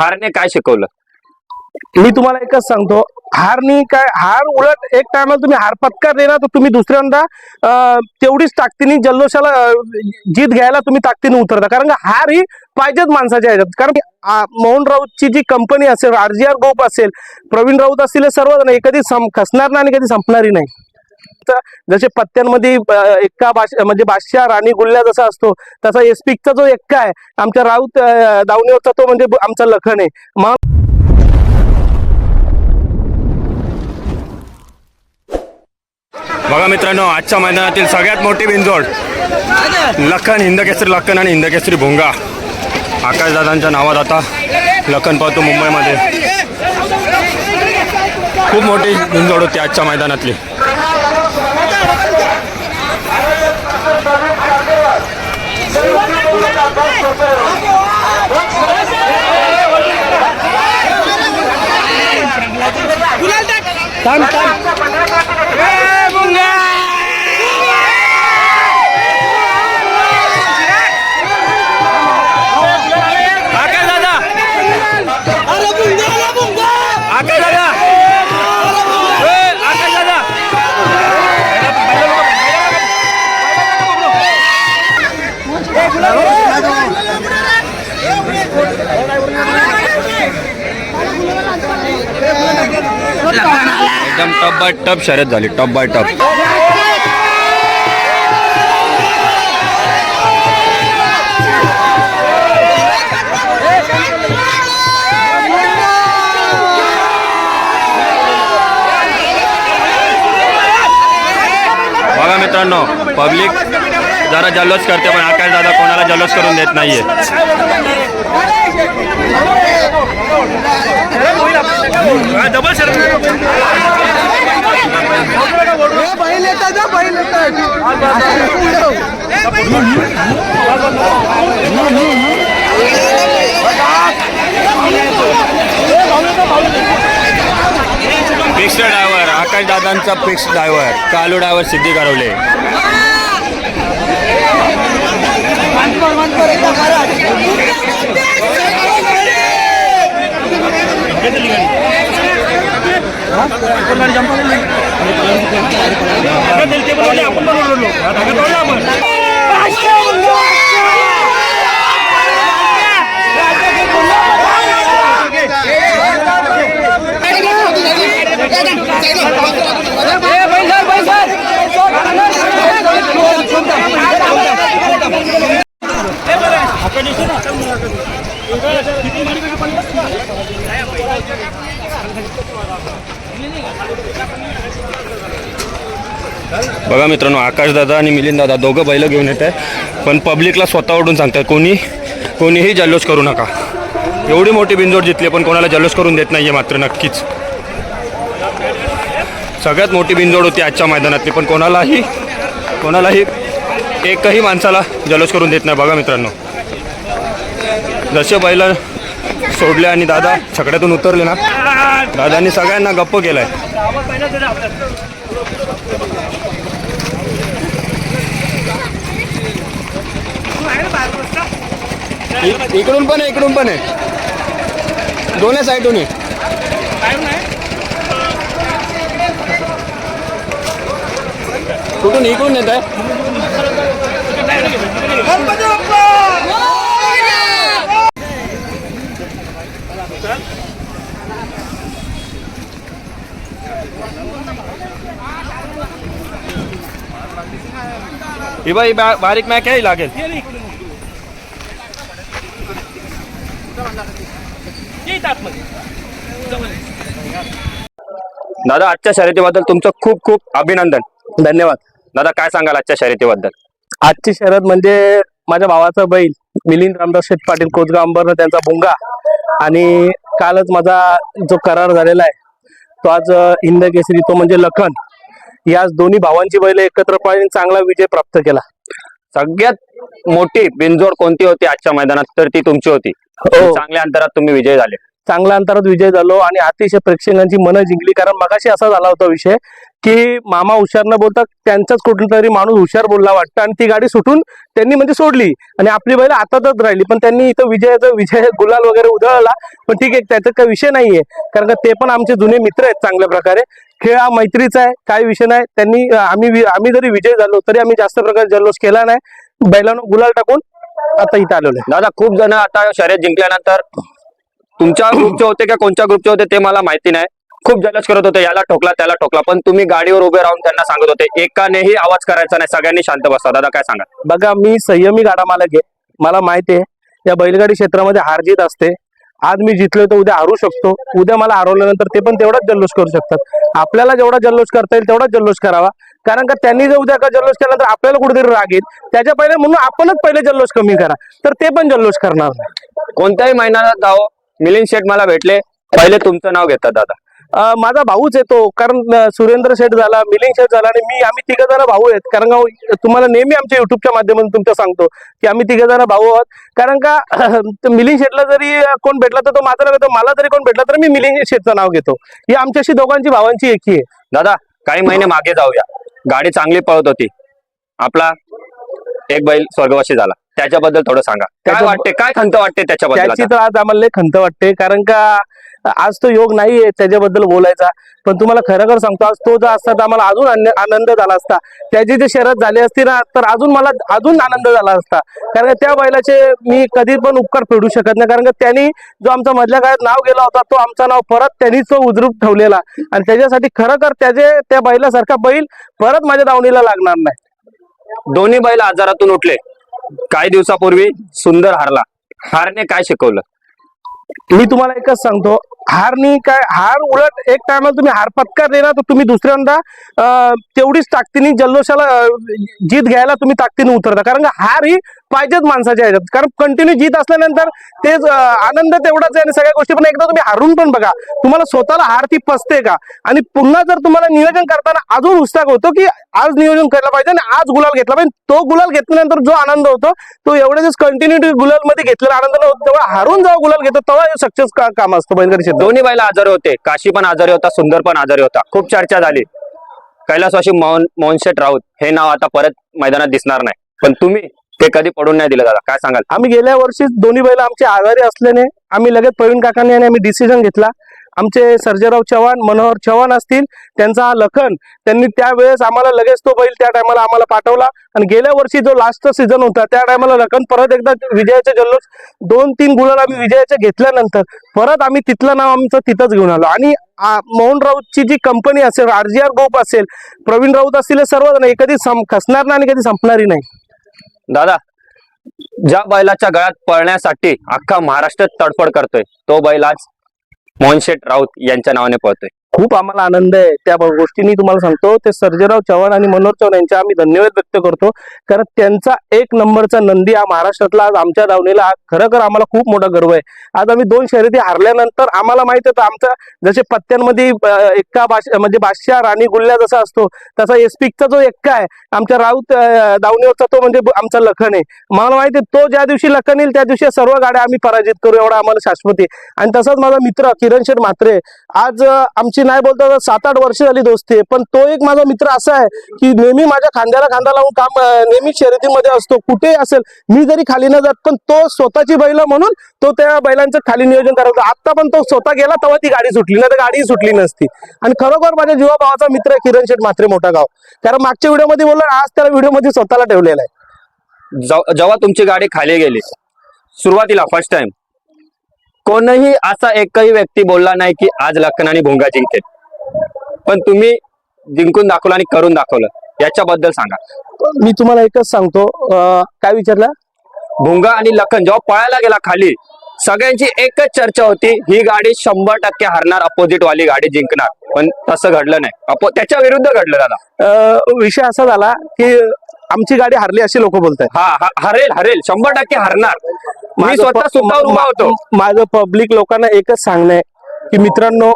हारने काय शिकवलं? मी तुम्हाला एकच सांगतो हारनी काय हार उलट एक टायमाला तुम्ही हार पत्कार देणार तर तुम्ही दुसऱ्यांदा तेवढीच ताकदीने जल्लोषाला जीत घ्यायला तुम्ही ताकदीने उतरता. कारण हार ही पाहिजेच माणसाच्या ह्याच्यात. कारण की, मोहन राऊतची जी कंपनी असेल आर जी आर ग्रुप असेल प्रवीण राऊत असतील हे सर्वजण कधी खसणार नाही आणि कधी संपणारही नाही. जसे पत्त्यांमध्ये एक्का भाषा म्हणजे बादशाह राणी गुल्ल्या जसा असतो तसा एसपीचा जो एक्का आहे आमच्या राऊत दावणीवरचा तो म्हणजे आमचा लखन आहे. मग बघा मित्रांनो आजच्या मैदानातील सगळ्यात मोठी बिंजोड लखन हिंदकेसरी लखन आणि हिंदकेसरी भोंगा. आकाशदादांच्या नावात आता लखन पाहतो मुंबईमध्ये. खूप मोठी बिंजोड होती आजच्या मैदानातली. आकाश एकदम टप बाय टप शर्यत झाली, टप बाय टप. बघा मित्रांनो पब्लिक जरा जल्लोष करते, पण आकाश दादा कोणाला जल्लोष करून देत नाहीये. Fix driver Akash दादांचा fix driver Kalu driver Siddhi करवले बघा मित्रांनो आकाशदादा आणि मिलिंददादा दोघं बैलं घेऊन येत आहे पण पब्लिकला स्वतः ओढून सांगतात कोणी कोणीही जल्लोष करू नका. एवढी मोठी बिंजोड जितली पण कोणाला जल्लोष करून देत नाही आहे मात्र नक्कीच. सगळ्यात मोठी बिंजोड होती आजच्या मैदानातली पण कोणालाही कोणालाही एकही माणसाला जल्लोष करून देत नाही. बघा मित्रांनो. जसे बैल सोडले आणि दादा छकड्यातून उतरले ना दादांनी सगळ्यांना गप्प केलाय. इकडून पण आहे इकडून पण आहे. दोन्ही साईडून आहे कुठून इकडून येत आहे? ही बाई बा- बारीक मॅक आहे लागेल. दादा आजच्या शर्यतीबद्दल तुमचं खूप खूप अभिनंदन. धन्यवाद. दादा काय सांगाल आजच्या शर्यतीबद्दल? आजची शर्यत म्हणजे माझ्या भावाचा बैल मिलिंद रामदास शेठ पाटील कोचगाव अंबरनं त्यांचा भुंगा आणि कालच माझा जो करार झालेला आहे तो आज हिंद केसरी तो म्हणजे लखन. याच दोन्ही भावांची बैल एकत्रपणे चांगला विजय प्राप्त केला. सगळ्यात मोठी बिनजोड कोणती होती आजच्या मैदानात? तर ती तुमची होती. हो. चांगल्या अंतरात तुम्ही विजय झाले. चांगल्या अंतरात विजय झालो आणि अतिशय प्रेक्षकांची मनं जिंकली. कारण मगाशी असा झाला होता विषय की मामा हुशार न बोलता त्यांचाच कुठला तरी माणूस हुशार बोलला वाटतं आणि ती गाडी सुटून त्यांनी म्हणजे सोडली. आणि आपली बैल आतातच राहिली. पण त्यांनी इथं विजयाचा विजय गुलाल वगैरे उधळला. पण ठीक आहे त्याचा काही विषय नाहीये. कारण का ते पण आमचे जुने मित्र आहेत चांगल्या प्रकारे. खेळ हा मैत्रीचा आहे काही विषय नाही. त्यांनी आम्ही आम्ही जरी विजय झालो तरी आम्ही जास्त प्रकारे जल्लोष केला नाही. बैलांना गुलाल टाकून आता इथं आलेलो दादा खूप जण आता शर्यत जिंकल्यानंतर तुमच्या ग्रुपचे होते का कोणत्या ग्रुपचे होते ते मला माहिती नाही. खूप जलस करत होते याला ठोकला त्याला ठोकला. पण तुम्ही गाडीवर उभे राहून त्यांना सांगत होते एकानेही आवाज करायचा नाही सगळ्यांनी शांत बसा. दादा काय सांगा बघा मी संयमी गाडा मालक आहे. मला माहिती आहे या बैलगाडी क्षेत्रामध्ये हार जीत असते. आज मी जितलो तर उद्या हरू शकतो. उद्या मला हरवल्यानंतर ते पण तेवढाच जल्लोष करू शकतात. आपल्याला जेवढा जल्लोष करता येईल तेवढाच जल्लोष करावा. कारण का त्यांनी जर उद्या का जल्लोष केल्यानंतर आपल्याला कुठेतरी राग येईल. त्याच्या पहिले म्हणून आपणच पहिले जल्लोष कमी करा. तर ते पण जल्लोष करणार कोणत्याही महिन्याला जाओ. मिलिंद शेठ मला भेटले. पहिले तुमचं नाव घेतात दादा. माझा भाऊच येतो कारण सुरेंद्र शेठ झाला मिलिंद शेठ झाला आणि मी आम्ही तिघ जण भाऊ आहेत. कारण का तुम्हाला नेहमी आमच्या युट्यूबच्या माध्यमातून तुमचं सांगतो की आम्ही तिघ जण भाऊ आहोत. कारण का मिलिंद शेठला जरी कोण भेटला तर तो माझा नाव मला जरी कोण भेटला तर मी मिलिंद शेठचं नाव घेतो. ही आमच्याशी दोघांची भावांची एकी आहे. दादा काही महिने मागे जाऊया. गाडी चांगली पळत होती. आपला एक बैल स्वर्गवासी झाला. त्याच्याबद्दल थोडं सांगा. काय वाटते? काय खंत वाटते त्याच्याबद्दल त्याची? तर आज आम्हाला खंत वाटते. कारण का आज तो योग नाहीये त्याच्याबद्दल बोलायचा. पण तुम्हाला खरं खरं सांगतो आज तो जर असता तर आम्हाला अजून आनंद झाला असता. त्याची जी शर्यत झाली असती ना तर अजून मला अजून आनंद झाला असता. कारण का त्या बैलाचे मी कधी पण उपकार फेडू शकत नाही. कारण का त्यांनी जो आमचा मधल्या काळात नाव गेला होता तो आमचा नाव परत त्यांनीच तो उजरूप ठेवलेला. आणि त्याच्यासाठी खरं त्याचे त्या बैलासारखा बैल परत माझ्या दावणीला लागणार नाही. दोन्ही बैल आजारातून उठले. काही दिवसापूर्वी सुंदर हारला. हारने काय शिकवलं? मी तुम्हाला एकच सांगतो हारनी काय? हार उलट एक टायमाला तुम्ही हार पत्कार देणार तर तुम्ही दुसऱ्यांदा तेवढीच ताकदीने जल्लोषाला जीत घ्यायला तुम्ही ताकदीने उतरता. कारण का हार ही पाहिजेच माणसाच्या ह्याच्यात. कारण कंटिन्यू जीत असल्यानंतर ते आनंद तेवढाच आहे आणि सगळ्या गोष्टी पण एकदा तुम्ही हारून पण बघा. तुम्हाला स्वतःला हार ती पसते का? आणि पुन्हा जर तुम्हाला नियोजन करताना अजून उत्साह होतो की आज नियोजन करायला पाहिजे आणि आज गुलाल घेतला पाहिजे. तो गुलाल घेतल्यानंतर जो आनंद होतो तो एवढे दिवस कंटिन्युटी गुलालमध्ये घेतलेला आनंद नव्हता तेव्हा हारून जेव्हा गुलाल घेतो तेव्हा सक्सेस काम असतो बैलगाडी दोन्ही बैल आजारी होते. काशी पण आजारी होता सुंदर पण आजारी होता. खूप चर्चा झाली. कैलासवाशी मोहन मोहनशेठ राऊत हे नाव आता परत मैदानात दिसणार नाही. पण तुम्ही ते कधी पडून नाही दिलं दादा. काय सांगाल? आम्ही गेल्या वर्षी दोन्ही बैल आमचे आजारी असल्याने आम्ही लगेच प्रवीण काकांनी आणि आम्ही डिसिजन घेतला. आमचे सर्जेराव चव्हाण मनोहर चव्हाण असतील त्यांचा हा लखन त्यांनी त्यावेळेस आम्हाला लगेच तो बैल त्या टायमाला आम्हाला पाठवला. आणि गेल्या वर्षी जो लास्ट सीझन होता त्या टायमाला लखन परत एकदा विजयाचे जल्लोष दोन तीन गुलाल आम्ही विजयाचे घेतल्यानंतर परत आम्ही तिथलं नाव आमचं तिथंच घेऊन आलो. आणि मोहन राऊतची जी कंपनी असेल आरजीआर ग्रुप असेल प्रवीण राऊत असतील हे सर्वजण कधी खसणार नाही आणि कधी संपणारही नाही. दादा ज्या बैलाच्या गळ्यात पळण्यासाठी अख्खा महाराष्ट्र तडफड करतोय तो बैल आज मोहनशेठ राऊत यांच्या नावाने पळतोय. खूप आम्हाला आनंद आहे. त्या गोष्टींनी तुम्हाला सांगतो. ते सर्जेराव चव्हाण आणि मनोहर चव्हाण यांच्या आम्ही धन्यवाद व्यक्त करतो. कारण त्यांचा एक नंबरचा नंदी हा महाराष्ट्रातला आज आमच्या दावणीला आज खरोखर आम्हाला खूप मोठा गर्व आहे. आज आम्ही दोन शर्यती हारल्यानंतर आम्हाला माहीत होतं आमचा जसे पत्त्यांमध्ये एक्का बाश म्हणजे बादशाह राणी गुल्ल्या जसा असतो तसा एसपीचा जो एक्का आहे आमच्या राऊत अं, दावणीवरचा तो म्हणजे आमचा लखन आहे. मला माहिती आहे तो ज्या दिवशी लखन येईल त्या दिवशी सर्व गाड्या आम्ही पराजित करू एवढा आम्हाला शाश्वती आहे. आणि तसाच माझा मित्र किरण शेठ म्हात्रे आज आमची आमची नाही बोलता सात आठ वर्ष झाली दोस्ती आहे. पण तो एक माझा मित्र असा आहे की नेहमी माझ्या खांद्याला खांदा लावून काम नेहमी शर्यतीमध्ये असतो. कुठेही असेल मी जरी खाली न जात पण तो स्वतःची बैल म्हणून तो त्या बैलांचं खाली नियोजन करायचं आता पण तो स्वतः गेला तेव्हा ती गाडी सुटली. नाही तर गाडी सुटली नसती. आणि खरोखर माझ्या जीवा भावाचा मित्र आहे किरण शेठ मात्रे मोठा गाव. कारण मागच्या व्हिडिओमध्ये बोललो आज त्याला व्हिडिओमध्ये स्वतःला ठेवलेला आहे. जेव्हा तुमची गाडी खाली गेली सुरुवातीला फर्स्ट टाइम कोणही असा एकही व्यक्ती बोलला नाही की आज लखन आणि भोंगा जिंकेल पण तुम्ही जिंकून दाखवलं आणि करून दाखवलं. याच्याबद्दल सांगा. मी तुम्हाला एकच सांगतो. काय विचारलं? भोंगा आणि लखन जेव्हा पळायला गेला खाली सगळ्यांची एकच चर्चा होती ही गाडी शंभर टक्के हरणार अपोजिट वाली गाडी जिंकणार. पण तसं घडलं नाही. अपो त्याच्या विरुद्ध घडलं दादा. विषय असा झाला की आमची गाडी हरली अशी लोक बोलतात हा- हरेल हरेल. शंभर टक्के हरणार. मी स्वतः सुद्धा उभा होतो. माझं पब्लिक लोकांना एकच सांगणं आहे की मित्रांनो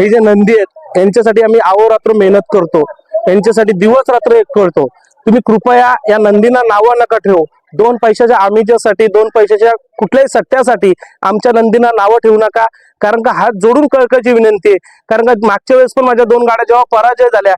हे जे नंदी आहेत यांच्यासाठी आम्ही अहोरात्र मेहनत करतो. यांच्यासाठी दिवस रात्र एक करतो. तुम्ही कृपया या नंदीना नावं नका ठेवू. दोन पैशाच्या आमिषासाठी दोन पैशाच्या कुठल्याही सट्ट्यासाठी आमच्या नंदीना नावं ठेवू नका. कारण का हात जोडून कळकळची विनंती आहे. कारण का मागच्या वेळेस पण माझ्या दोन गाड्या जेव्हा पराजय झाल्या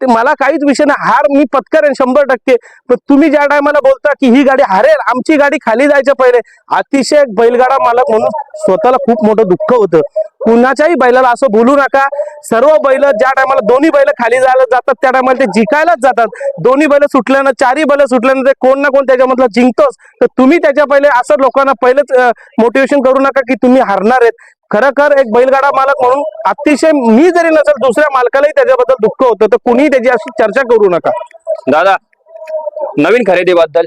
ते मला काहीच विषय नाही. हार मी पत्करेन शंभर टक्के. पण तुम्ही ज्या टायमाला बोलता की ही गाडी हारेल आमची गाडी खाली जायच्या पहिले. अतिशय बैलगाडा मालक म्हणून स्वतःला खूप मोठं दुःख होतं. कुणाच्याही बैलाला असं बोलू नका. सर्व बैल ज्या टायमाला दोन्ही बैल खाली जायला जातात त्या टायमाला ते जिंकायलाच जातात. दोन्ही बैल सुटल्यानं चारही बैल सुटल्यानं ते कोण ना कोण त्याच्यामधला जिंकतोच. तर तुम्ही त्याच्या पहिले असं लोकांना पहिलंच मोटिवेशन करू नका की तुम्ही हारणार आहेत. खरखर एक बैलगाडा मालक म्हणून अतिशय मी जरी नसेल दुसऱ्या मालकालाही त्याच्याबद्दल दुःख होतं. तर कुणीही त्याची अशी चर्चा करू नका. दादा नवीन खरेदीबद्दल.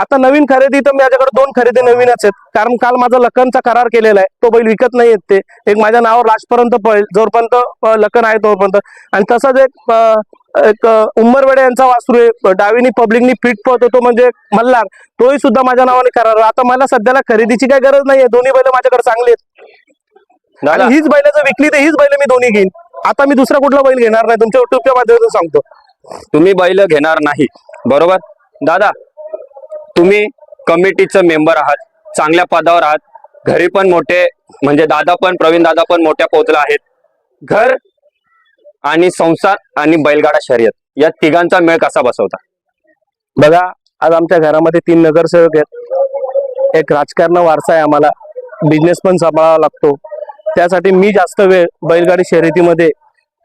आता नवीन खरेदी तर माझ्याकडे दोन खरेदी नवीनच आहेत. कारण काल माझा लखनचा करार केलेला आहे. तो बैल विकत नाही येत ते. एक माझ्या नावावर लास्टपर्यंत पळेल. जोरपर्यंत अं, लखन आहे तोपर्यंत. आणि तसंच एक एक उंबरवेडे यांचा वासरू आहे. डावीनी पब्लिकनी फिट पळतो तो म्हणजे मल्हार. तोही सुद्धा माझ्या नावाने करार आता मला सध्याला खरेदीची काही गरज नाहीये. दोन्ही बैल माझ्याकडे चांगले आहेत. आणि हीच बैल जर विकली तर हीच बैल मी दोन्ही घेईन. आता मी दुसरा कुठला बैल घेणार नाही? तुमच्या युट्यूबच्या माध्यमातून सांगतो. तुम्ही बैल घेणार नाही. बरोबर? दादा तुम्ही कमिटीचं मेंबर आहात चांगल्या पदावर आहात घरी पण मोठे म्हणजे दादा पण प्रवीण दादा पण मोठ्या पोहोचला आहेत. घर आणि संसार आणि बैलगाडा शर्यत या तिघांचा मेळ कसा बसवता? बघा आज आमच्या घरामध्ये तीन नगरसेवक आहेत. एक राजकारण वारसा आहे आम्हाला. बिझनेस पण सांभाळावा लागतो. त्यासाठी मी जास्त वेळ बैलगाडी शर्यतीमध्ये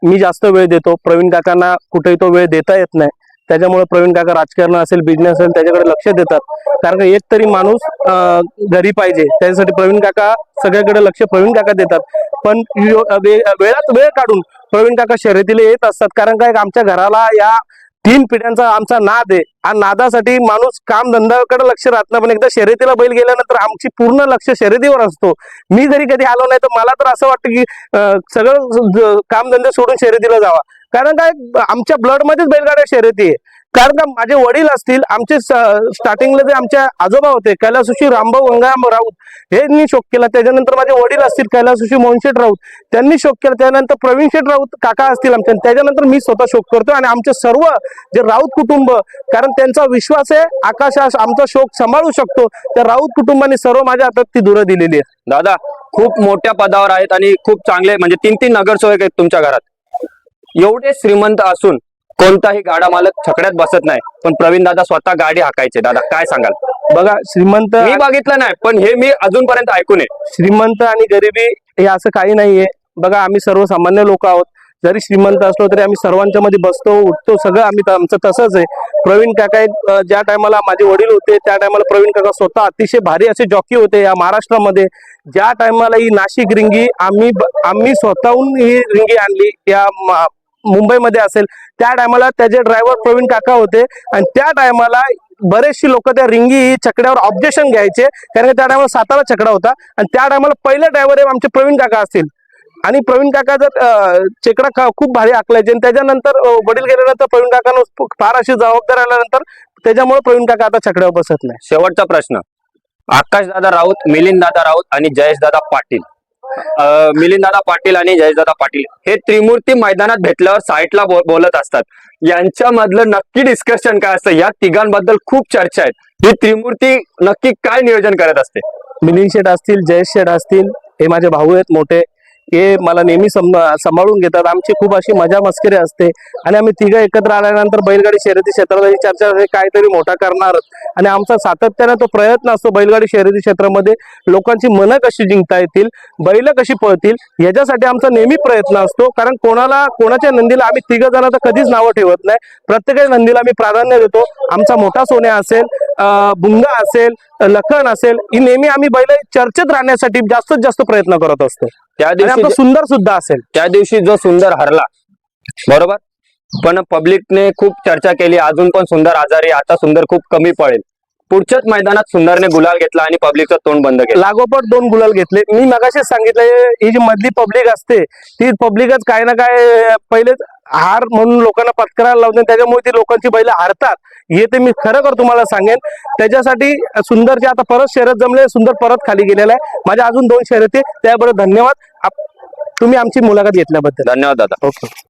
मी जास्त वेळ देतो. प्रवीण काकांना कुठेही तो वेळ देता येत नाही. त्याच्यामुळे प्रवीण काका राजकारण असेल बिझनेस असेल त्याच्याकडे लक्ष देतात. कारण का एक तरी माणूस घरी पाहिजे. त्याच्यासाठी प्रवीण काका सगळ्याकडे लक्ष प्रवीण काका देतात. पण वेळात वेळ काढून प्रवीण काका शर्यतीला येत असतात. कारण काय आमच्या घराला या तीन पिढ्यांचा आमचा नाद आहे. आणि नादासाठी माणूस काम धंद्याकडे लक्ष राहत नाही. पण एकदा शर्यतीला बैल गेल्यानंतर आमची पूर्ण लक्ष शर्यतीवर असतो. मी जरी कधी आलो नाही तर मला तर असं वाटतं की सगळं कामधंदे सोडून शर्यतीला जावा. कारण काय आमच्या ब्लड मध्येच बैलगाड्या शर्यती आहे. कारण का माझे वडील असतील आमचे स्टार्टिंगला जे आमच्या आजोबा होते कैलासुशी रामभाऊ गंगाराम राऊत यांनी शोक केला. त्याच्यानंतर माझे वडील असतील कैलासुशी मोहनशेठ राऊत त्यांनी शोक केला. त्यानंतर प्रवीण शेठ राऊत काका असतील आमच्या त्याच्यानंतर मी स्वतः शोक करतो आणि आमचे सर्व जे राऊत कुटुंब कारण त्यांचा विश्वास आहे आकाश आमचा शोक सांभाळू शकतो. त्या राऊत कुटुंबाने सर्व माझ्या हातात ती धुरं दिलेली आहे दादा खूप मोठ्या पदावर आहेत आणि खूप चांगले म्हणजे तीन तीन नगरसेवक आहेत तुमच्या घरात. एवढे श्रीमंत असून कोणताही गाडा मालक छकड्यात बसत नाही. पण प्रवीण दादा स्वतः गाडी हाकायचे. दादा काय सांगाल? बघा श्रीमंत मी बघितलं नाही पण हे मी अजूनपर्यंत ऐकून आहे. श्रीमंत आणि गरिबी हे असं काही नाहीये. बघा आम्ही सर्वसामान्य लोक आहोत. जरी श्रीमंत असलो तरी आम्ही सर्वांच्या मध्ये बसतो उठतो सगळं आम्ही आमचं तसंच आहे. प्रवीण काका ज्या टायमाला माझे वडील होते त्या टायमाला प्रवीण काका स्वतः अतिशय भारी असे जॉकी होते या महाराष्ट्रामध्ये. ज्या टायमाला ही नाशिक रिंगी आम्ही आम्ही स्वतःहून ही रिंगी आणली या मुंबईमध्ये असेल. त्या टायमाला त्याचे ड्रायव्हर प्रवीण काका होते. आणि त्या टायमाला बरेचशी लोक त्या रिंगी चकड्यावर ऑब्जेक्शन घ्यायचे. कारण त्या टायमाला सातारा चकडा होता. आणि त्या टायमाला पहिले ड्रायव्हर आमचे प्रवीण काका असतील. आणि प्रवीण काका जर चेकडा खूप भारी आखलायचे. आणि त्याच्यानंतर वडील गेल्यानंतर प्रवीण काकानं फार अशी जबाबदारी आल्यानंतर त्याच्यामुळे प्रवीण काका आता चकड्यावर बसत नाही. शेवटचा प्रश्न. आकाश दादा राऊत मिलिंद दादा राऊत आणि जयेश दादा पाटील. मिलिंदादा पाटील आणि जयदादा पाटील हे त्रिमूर्ती मैदानात भेटल्यावर साईटला बो- बोलत असतात. यांच्यामधलं नक्की डिस्कशन काय असतं? या तिघांबद्दल खूप चर्चा आहेत. ही त्रिमूर्ती नक्की काय नियोजन करत असते? मिलिंद शेठ असतील जयेश शेठ असतील हे माझे भाऊ आहेत मोठे. हे मला नेहमी सांभाळून घेतात. आमची खूप अशी मजा मस्करी असते. आणि आम्ही तिघं एकत्र आल्यानंतर बैलगाडी शर्यती क्षेत्रात चर्चा काहीतरी मोठा करणार. आणि आमचा सातत्याने तो प्रयत्न असतो बैलगाडी शर्यती क्षेत्रामध्ये लोकांची मनं कशी जिंकता येतील बैल कशी पळतील याच्यासाठी आमचा नेहमी प्रयत्न असतो. कारण कोणाला कोणाच्या नंदीला आम्ही तिघं जण तर कधीच नावं ठेवत नाही. प्रत्येक नंदीला आम्ही प्राधान्य देतो. आमचा मोठा सोन्या असेल बुंगा असेल लखन असेल ही नेहमी आम्ही बैल चर्चेत राहण्यासाठी जास्तीत जास्त प्रयत्न करत असतो. त्या दिवशी सुंदर सुद्धा असेल. त्या दिवशी जो सुंदर हरला बरोबर? पण पब्लिकने खूप चर्चा केली अजून पण सुंदर आजारी आता सुंदर खूप कमी पळेल पुढच्याच मैदानात सुंदरने गुलाल घेतला आणि पब्लिकचं तोंड बंद केलं. लागोपाठ दोन गुलाल घेतले. मी मगाशीच सांगितलंय ही जी मधली पब्लिक असते ती पब्लिकच काय ना काय पहिलेच हार म्हणून लोकांना पत्करायला लावते. त्याच्यामुळे ती लोकांची बैल हारतात. हे ते मी खरं कर तुम्हाला सांगेन. त्याच्यासाठी सुंदरचे आता परत शर्यत जमले सुंदर परत खाली गेलेला आहे. माझ्या अजून दोन शर्यती त्याबरोबर धन्यवाद. तुम्ही आमची मुलाखत घेतल्याबद्दल. धन्यवाद दादा. ओके.